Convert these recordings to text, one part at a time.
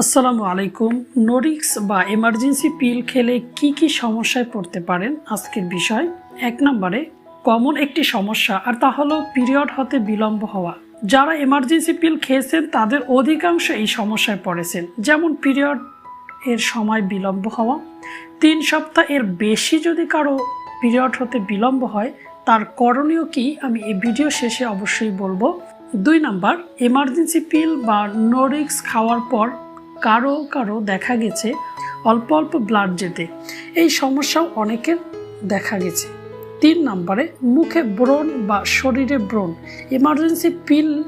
আসসালামু আলাইকুম। নোরিক্স বা এমার্জেন্সি পিল খেলে কি কি সমস্যায় পড়তে পারেন? আজকের বিষয়, এক নম্বরে, কমন একটি সমস্যা আর তা হলো পিরিয়ড হতে বিলম্ব হওয়া। যারা এমার্জেন্সি পিল খেয়েছেন, তাদের অধিকাংশ এই সমস্যায় পড়েছেন। যেমন পিরিয়ড এর সময় বিলম্ব হওয়া, তিন সপ্তাহ এর বেশি যদি কারও পিরিয়ড হতে বিলম্ব হয়, তার করণীয় কি আমি এই ভিডিও শেষে অবশ্যই বলব। দুই নাম্বার এমার্জেন্সি পিল বা নোরিক্স খাওয়ার পর কারও কারও দেখা গেছে অল্প অল্প ব্লাড যেতে। এই সমস্যাও অনেকের দেখা গেছে। তিন নম্বরে, মুখে ব্রণ বা শরীরে ব্রণ এমার্জেন্সি পিল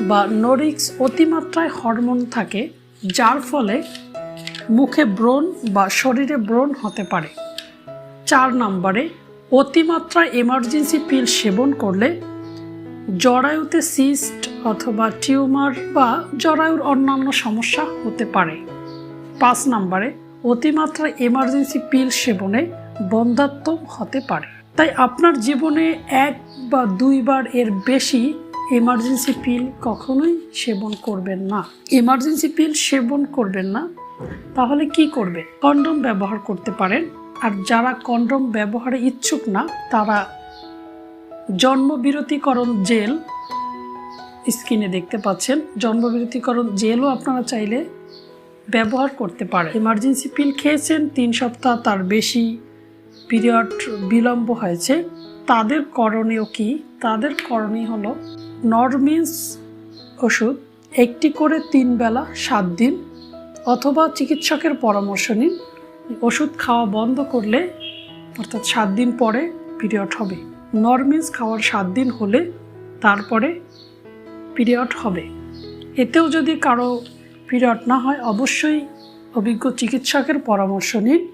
বা নরিক্স অতিমাত্রায় হরমোন থাকে, যার ফলে মুখে ব্রণ বা শরীরে ব্রণ হতে পারে। চার নম্বরে, অতিমাত্রায় এমার্জেন্সি পিল সেবন করলে জরায়ুতে সিস্ট অথবা টিউমার বা জরায়ুর অন্যান্য সমস্যা হতে পারে। পাঁচ নম্বরে, অতিমাত্রা এমার্জেন্সি পিল সেবনে বন্ধাত্ম হতে পারে। তাই আপনার জীবনে এক বা দুইবার এর বেশি এমার্জেন্সি পিল কখনোই সেবন করবেন না। এমার্জেন্সি পিল সেবন করবেন না, তাহলে কি করবে কন্ডম ব্যবহার করতে পারেন। আর যারা কন্ডম ব্যবহারে ইচ্ছুক না, তারা জন্মবিরতিকরণ জেল স্ক্রিনে দেখতে পাচ্ছেন। জন্মবিরতিকরণ জেলও আপনারা চাইলে ব্যবহার করতে পারে এমার্জেন্সি পিল খেয়েছেন, তিন সপ্তাহ তার বেশি পিরিয়ড বিলম্ব হয়েছে। তাদের করণীয় কি? তাদের করণীয় হলো নরমিন্স ওষুধ একটি করে তিন বেলা সাত দিন অথবা চিকিৎসকের পরামর্শ নিন। ওষুধ খাওয়া বন্ধ করলে অর্থাৎ সাত দিন পরে পিরিয়ড হবে। নরমিন্স খাওয়ার সাত দিন হলে তারপরে পিরিয়ড হবে। এতেও যদি কারও পিরিয়ড না হয়, অবশ্যই অভিজ্ঞ চিকিৎসকের পরামর্শ নিন।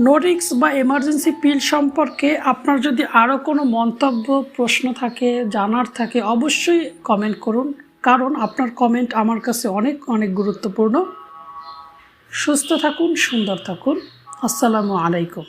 নোরিক্স বা এমার্জেন্সি পিল সম্পর্কে আপনার যদি আরও কোনো মন্তব্য, প্রশ্ন থাকে, জানার থাকে, অবশ্যই কমেন্ট করুন। কারণ আপনার কমেন্ট আমার কাছে অনেক অনেক গুরুত্বপূর্ণ। সুস্থ থাকুন, সুন্দর থাকুন। আসসালামু আলাইকুম।